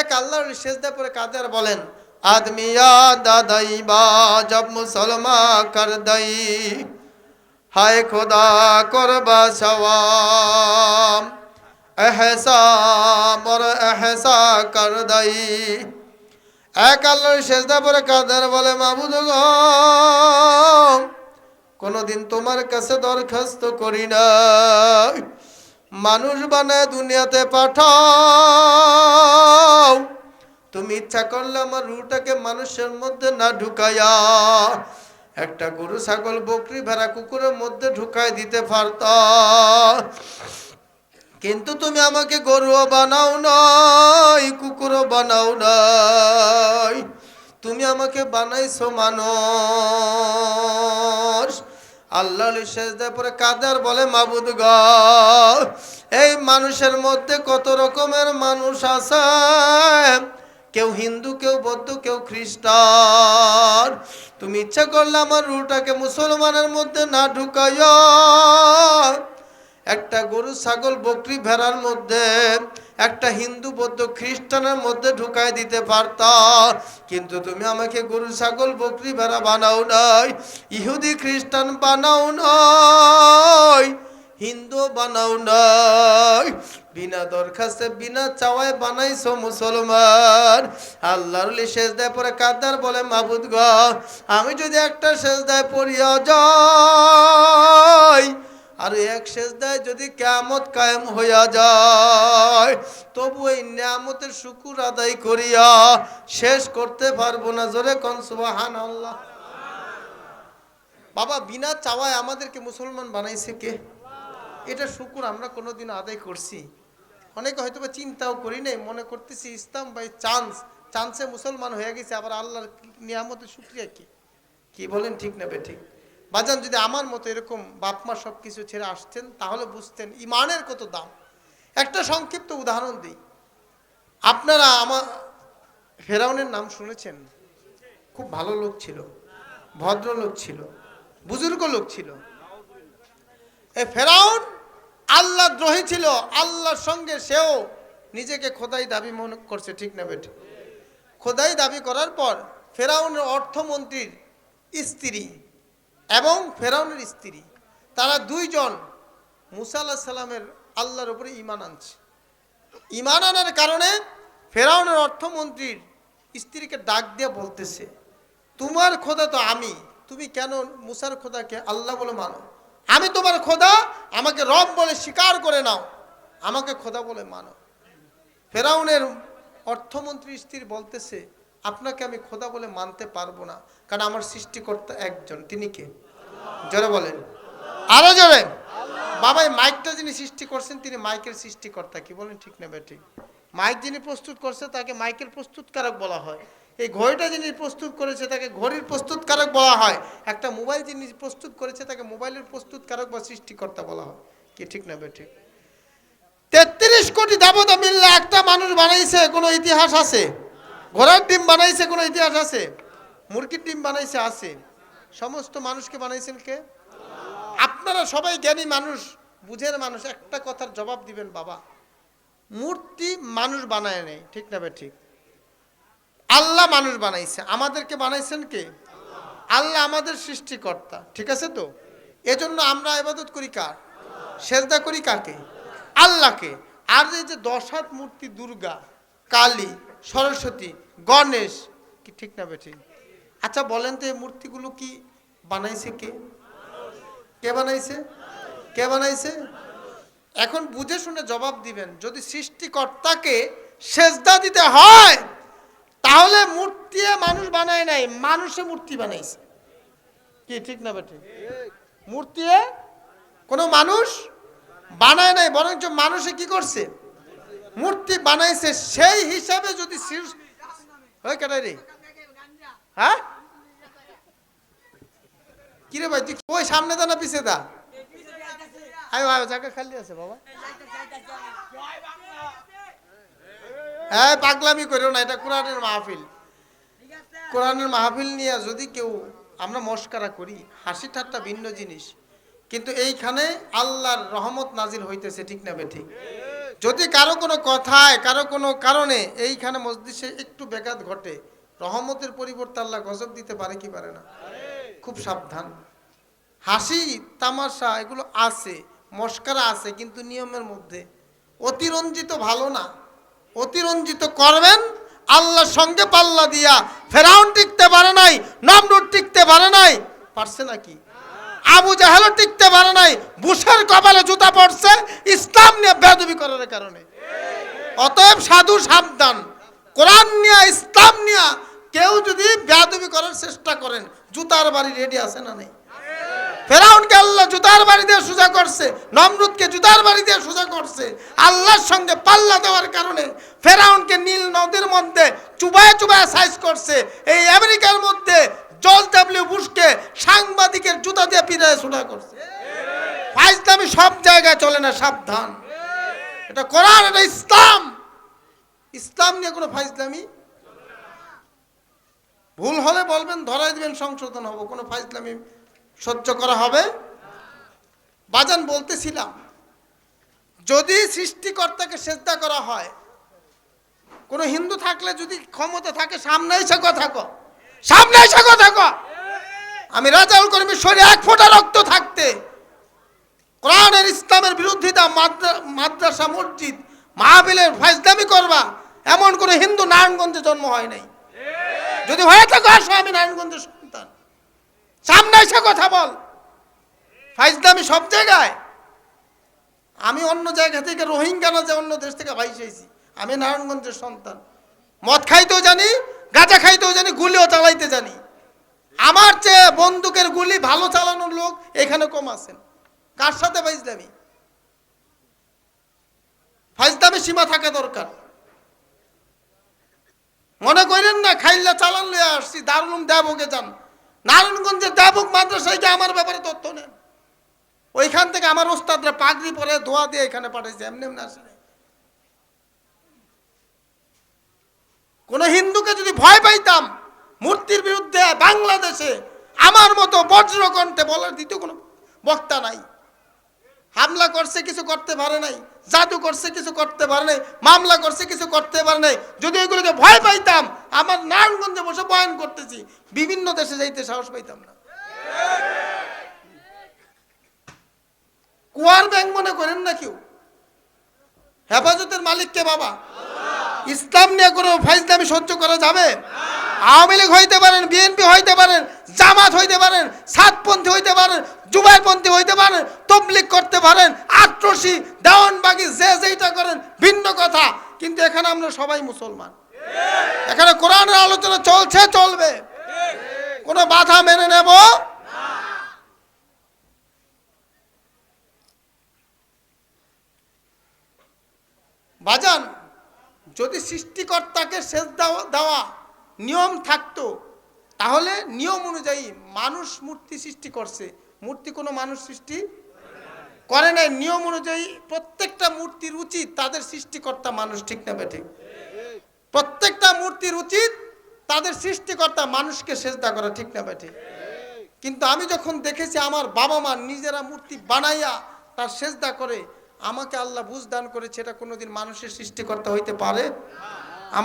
এক আল্লাহর সেজদা পরে কাঁদে বলেন আদমিয়া দাদাই বা জব মুসলমা কর দই, হায় খোদা করবা সওয়াম এহসা মর এহসা কর দই। এক আল্লাহর সেজদা পরে কাঁদার বলে মাবুদ গো কোনোদিন তোমার কাছে দরখাস্ত করি না মানুষ বানায় দুনিয়াতে পাঠাও। তুমি ইচ্ছা করলে আমার রুটাকে মানুষের মধ্যে না ঢুকাইয়া একটা গরু, ছাগল, বকরি, ভেড়া, কুকুরের মধ্যে ঢুকাই দিতে পারত। কিন্তু তুমি আমাকে গরুও বানাও নাই, কুকুরও বানাও নাই। তুমি আমাকে বানাইছো মানুষ। আল্লাহ সেজদায় পরে কাদার বলে মাবুদ গ এই মানুষের মধ্যে কত রকমের মানুষ আছে। কেউ হিন্দু, কেউ বৌদ্ধ, কেউ খ্রিস্টান। তুমি ইচ্ছা করলে আমার রুটাকে মুসলমানের মধ্যে না ঢুকাইয়া একটা গরু, ছাগল, বকরি ভেড়ার মধ্যে, একটা হিন্দু, বৌদ্ধ, খ্রিস্টানের মধ্যে ঢুকায় দিতে পারতা। কিন্তু তুমি আমাকে গরু, ছাগল, বকরি, ভেড়া বানাও নাই, ইহুদি, খ্রিস্টান বানাও নাই, হিন্দু বানাও নাই। বিনা দরখাস্তে, বিনা চাওয়ায় বানাইছো মুসলমান। আল্লাহর সেজদায় পরে কাদার বলে মাবুদ গ আমি যদি একটা সেজদায় পড়িয়া যাই আর এক সেজদায় যদি কেমত কায়েম হইয়া যায়, তবু এই নিয়ামতের শুকুর আদায় করিয়া শেষ করতে পারব না। জোরে কন সুবাহান আল্লাহ বাবা, বিনা চাওয়ায় আমাদেরকে মুসলমান বানাইছে কে? এটা শুকুর আমরা কোনোদিন আদায় করছি। অনেকে হয়তো বা চিন্তাও করি নাই, মনে করতেছি ইসলাম বাই চান্স চান্সে মুসলমান হয়ে গেছে, আবার আল্লাহর নিয়ামতের শুক্রিয়া কি? কি বলেন ঠিক নেবে ঠিক? বাজান, যদি আমার মতো এরকম বাপ মা সব কিছু ছেড়ে আসতেন, তাহলে বুঝতেন ইমানের কত দাম। একটা সংক্ষিপ্ত উদাহরণ দিই। আপনারা আমার ফেরাউনের নাম শুনেছেন? খুব ভালো লোক ছিল ভদ্র লোক ছিল, বুজুর্গ লোক ছিল। এ ফেরাউন আল্লাহ দ্রোহী ছিল, আল্লাহর সঙ্গে সেও নিজেকে খোদাই দাবি মনে করছে, ঠিক না বেটে খোদাই দাবি করার পর ফেরাউনের অর্থমন্ত্রীর স্ত্রী এবং ফেরাউনের স্ত্রী, তারা দুইজন মুসা আল্লাহ সাল্লামের আল্লাহর উপরে ইমান আনছে। ইমান আনার কারণে ফেরাউনের অর্থমন্ত্রীর স্ত্রীকে ডাক দিয়ে বলতেছে, তোমার খোদা তো আমি, তুমি কেন মুসার খোদাকে আল্লাহ বলে মানো? আমি তোমার খোদা, আমাকে রব বলে স্বীকার করে নাও, আমাকে খোদা বলে মানো। ফেরাউনের অর্থমন্ত্রী স্ত্রী বলতেছে আপনাকে আমি খোদা বলে মানতে পারব না। কারণ আমার সৃষ্টিকর্তা একজন। তিনি কে? জোরে বলেন। আরও জোরে। বাবাই মাইকটা যিনি সৃষ্টি করছেন, তিনি মাইকের সৃষ্টিকর্তা। কি বলেন ঠিক না ঠিক মাইক যিনি প্রস্তুত করছে, তাকে মাইকের প্রস্তুতকারক বলা হয়। এই ঘড়িটা যিনি প্রস্তুত করেছে, তাকে ঘড়ির প্রস্তুতকারক বলা হয়। একটা মোবাইল যিনি প্রস্তুত করেছে, তাকে মোবাইলের প্রস্তুতকারক বা সৃষ্টিকর্তা বলা হয়। কি ঠিক না ঠিক তেত্রিশ কোটি দেবতা মিললে একটা মানুষ বানাইছে, কোনো ইতিহাস আছে? ঘোড়ার ডিম বানাইছে কোনো ইতিহাস আছে? মুরগির ডিম বানাইছে, আছে। সমস্ত মানুষকে বানাইছেন কে? আপনারা সবাই জ্ঞানী মানুষ, বুঝের মানুষ, একটা কথার জবাব দিবেন, বাবা। মূর্তি মানুষ বানায় নেই, ঠিক না ঠিক? আল্লাহ মানুষ বানাইছে। আমাদেরকে বানাইছেন কে? আল্লাহ আমাদের সৃষ্টিকর্তা, ঠিক আছে তো? এজন্য আমরা ইবাদত করি কার? সেজদা করি কাকে? আল্লাহকে। আর এই যে দশ হাত মূর্তি দুর্গা, কালী সরস্বতী, গণেশ, কি ঠিক না বেঠিক আচ্ছা বলেন তো এই মূর্তিগুলো কি বানাইছে কে? কে বানাইছে? কে বানাইছে? এখন বুঝে শুনে জবাব দিবেন, যদি সৃষ্টিকর্তাকে সেজদা দিতে হয়, তাহলে মূর্তি মানুষ বানায় নাই, মানুষে মূর্তি বানাইছে। কি ঠিক না বেঠিক মূর্তি কোনো মানুষ বানায় নাই, বরঞ্চ মানুষে কি করছে? মূর্তি বানাইছে, সেই হিসাবে যদি ওই হ্যাঁ কিরে ভাই, তুই ওই সামনে দা না, পিছে দা। জায়গা খালি আছে, বাবা। হ্যাঁ পাগলামি করো না, এটা কোরআনের মাহফিল। কোরআনের মাহফিল নিয়ে যদি কেউ আমরা মস্কারা করি হাসি ঠাট্টা ভিন্ন জিনিস। কিন্তু এইখানে আল্লাহর রহমত নাজিল হইতেছে, ঠিক না বে ঠিক? যদি কারও কোনো কথায়, কারও কোনো কারণে এইখানে মসজিদে একটু বেঘাত ঘটে, রহমতের পরিবর্তে আল্লাহ গজব দিতে পারে কি পারে না? খুব সাবধান। হাসি, তামাশা, এগুলো আছে, মস্কারা আছে, কিন্তু নিয়মের মধ্যে। অতিরঞ্জিত ভালো না। অতিরঞ্জিত করবেন, আল্লাহর সঙ্গে পাল্লা দিয়া, ফেরাউন টিকতে পারে নাই, নমরুদ টিকতে পারে নাই। পারছে নাকি? আবু জাহেলও টিকতে পারে নাই, বুশের কপালে জুতা পড়ছে, ইসলাম নিয়ে বেদবি করার কারণে। অতএব সাধু সাবধান। কোরআন নিয়ে, ইসলাম নিয়ে কেউ যদি বেদবি করার চেষ্টা করেন, জুতার বাড়ি রেডি আছে না নেই? ফেরাউনকে আল্লাহ জুতার বাড়ি দিয়ে সোজা করছে, নমরুদকে জুতার বাড়ি দিয়ে সোজা করছে, আল্লাহর সঙ্গে পাল্লা দেওয়ার কারণে ফেরাউনকে নীল নদীর মধ্যে চুবায় চুবায় সাইজ করছে, এই আমেরিকার মধ্যে জর্জ ডাব্লিউ বুশকে সাংবাদিকের জুতা দিয়ে পিড়ায় সোজা করছে। ফাইজলামি সব জায়গায় চলে না, সাবধান। এটা কোরআন এটা ইসলাম। ইসলাম নিয়ে কোনো ফাইজলামি? ভুল হলে বলবেন, ধরাই দিবেন, সংশোধন হব। কোনো ফাইজলামি সহ্য করা হবে? বাজান, বলতেছিলাম, যদি সৃষ্টিকর্তাকে শ্রদ্ধা করা হয়, কোনো হিন্দু থাকলে যদি ক্ষমতা থাকে, সামনে এসে কথা ক সামনে এসে কথা ক আমি রাজাউল করিমের শরীরে এক ফোঁটা রক্ত থাকতে কোরআনের ইসলামের বিরোধিতা মাদ্রাসা, মসজিদ মাহবিলের ফাইজদামি করবা, এমন কোনো হিন্দু নারায়ণগঞ্জে জন্ম হয় নাই। যদি হয়ে থাকে, আসো, আমি নারায়ণগঞ্জের সন্তান। সামনে এসে কথা বল। ফাইজদামি সব জায়গায়। আমি অন্য জায়গা থেকে রোহিঙ্গা না যে অন্য দেশ থেকে ভাইস এসেছি আমি নারায়ণগঞ্জের সন্তান। মদ খাইতেও জানি গাঁজা খাইতেও জানি, গুলিও চালাইতে জানি। আমার চেয়ে বন্দুকের গুলি ভালো চালানোর লোক এখানে কম আছেন। কার সাথে ফাইজদামি ফাইজদামি সীমা থাকা দরকার। মনে করেন না খাইল্লা চালান লয়ে আসছি, দারুলুম দেবকে যান। নারায়ণগঞ্জের দেবক মাদ্রাসায় গিয়ে আমার ব্যাপারে তথ্য নেন। ওইখান থেকে আমার ওস্তাদরা পাগড়ি পরে ধোয়া দিয়ে এখানে পাঠাইছে, এমনি এমনি আসে কোন হিন্দুকে যদি ভয় পাইতাম, মূর্তির বিরুদ্ধে বাংলাদেশে আমার মতো বজ্রকণ্ঠে বলার দ্বিতীয় কোনো বক্তা নাই। হামলা করছে, কিছু করতে পারে নাই, জাদু করছে, কিছু করতে পারে নাই, মামলা করছে, কিছু করতে পারে নাই। যদি এগুলোকে ভয় পাইতাম, আমার নারায়ণগঞ্জে বসে বয়ান করতেছি, বিভিন্ন দেশে যাইতে সাহস পাইতাম না। কুয়ার ব্যাংক মনে করেন না কেউ? হেফাজতের মালিককে বাবা। ইসলাম নিয়ে কোনো ফাইজলামি সহ্য করা যাবে? আওয়ামী লীগ হইতে পারেন, বিএনপি হইতে পারেন, জামাত হইতে পারেন, সাতপন্থী হইতে পারেন, জুবাইপন্থী হইতে পারেন তবলিক করতে পারেন, আট্রসি, দেওয়ানবাগি, যে যেইটা করেন, ভিন্ন কথা। কিন্তু এখানে আমরা সবাই মুসলমান। এখানে কোরআনের আলোচনা চলছে, চলবে। কোনো বাধা মেনে নেব? বাজান যদি সৃষ্টিকর্তাকে শেষ দেওয়া নিয়ম থাকতো, তাহলে নিয়ম অনুযায়ী মানুষ মূর্তি সৃষ্টি করছে। মূর্তি কোনো মানুষ সৃষ্টি করে নাই। নিয়ম অনুযায়ী প্রত্যেকটা মূর্তির উচিত তাদের সৃষ্টিকর্তা মানুষ ঠিক না বেঠে। প্রত্যেকটা মূর্তির উচিত তাদের সৃষ্টিকর্তা মানুষকে সেজদা করা ঠিক না বেঠে। কিন্তু আমি যখন দেখেছি আমার বাবা মা নিজেরা মূর্তি বানাইয়া তার সেজদা করে আমাকে আল্লাহ বুঝ দান করেছে এটা কোনোদিন মানুষের সৃষ্টিকর্তা হইতে পারে?